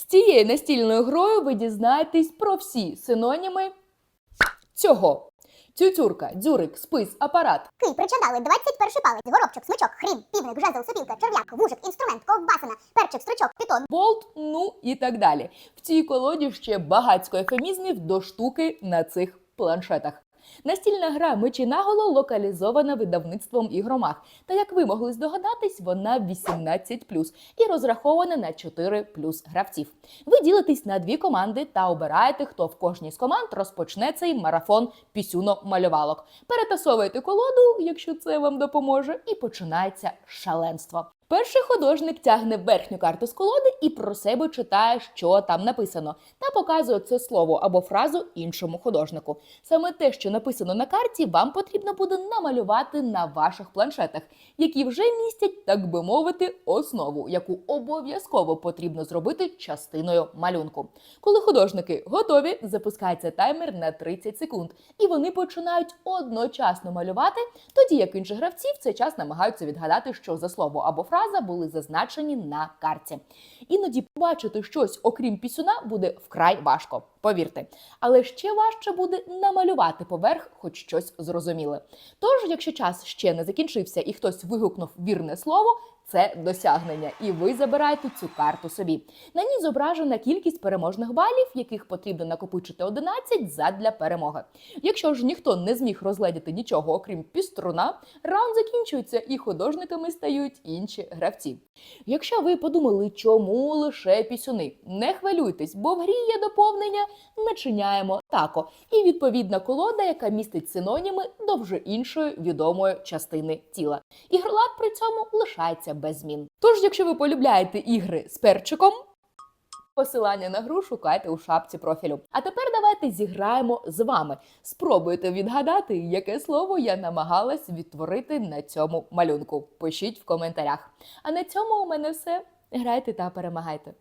З цією настільною грою ви дізнаєтесь про всі синоніми цього. Цюцюрка, дзюрик, спис, апарат. Кий, причандали, 21 палець, горобчик, смичок, хрін, півник, жезл, сопілка, черв'як, вужик, інструмент, ковбасина, перчик, стручок, питон. болт, ну і так далі. В цій колоді ще багатько ефемізмів до штуки на цих планшетах. Настільна гра мечі наголо локалізована видавництвом ігромах. Та як ви могли здогадатись, вона 18 і розрахована на 4 гравців. Ви ділитесь на дві команди та обираєте, хто в кожній з команд розпочне цей марафон пісюно-малювалок. Перетасовуєте колоду, якщо це вам допоможе, і починається шаленство. Перший художник тягне верхню карту з колоди і про себе читає, що там написано, та показує це слово або фразу іншому художнику. Саме те, що написано на карті, вам потрібно буде намалювати на ваших планшетах, які вже містять, так би мовити, основу, яку обов'язково потрібно зробити частиною малюнку. Коли художники готові, запускається таймер на 30 секунд, і вони починають одночасно малювати, тоді як інші гравці в цей час намагаються відгадати, що за слово або фраза були зазначені на карті. Іноді побачити щось, окрім пісюна, буде вкрай важко, повірте. Але ще важче буде намалювати поверх хоч щось зрозуміле. Тож, якщо час ще не закінчився і хтось вигукнув вірне слово, це досягнення, і ви забираєте цю карту собі. На ній зображена кількість переможних балів, яких потрібно накопичити 11 задля перемоги. Якщо ж ніхто не зміг розгледіти нічого, окрім піструна, раунд закінчується і художниками стають інші гравці. Якщо ви подумали, чому лише пісюни, не хвилюйтесь, бо в грі є доповнення начиняємо тако і відповідна колода, яка містить синоніми до вже іншої відомої частини тіла. Ігролад при цьому лишається без змін. Тож, якщо ви полюбляєте ігри з перчиком. Посилання на гру шукайте у шапці профілю. А тепер давайте зіграємо з вами. Спробуйте відгадати, яке слово я намагалась відтворити на цьому малюнку. Пишіть в коментарях. А на цьому у мене все. Грайте та перемагайте.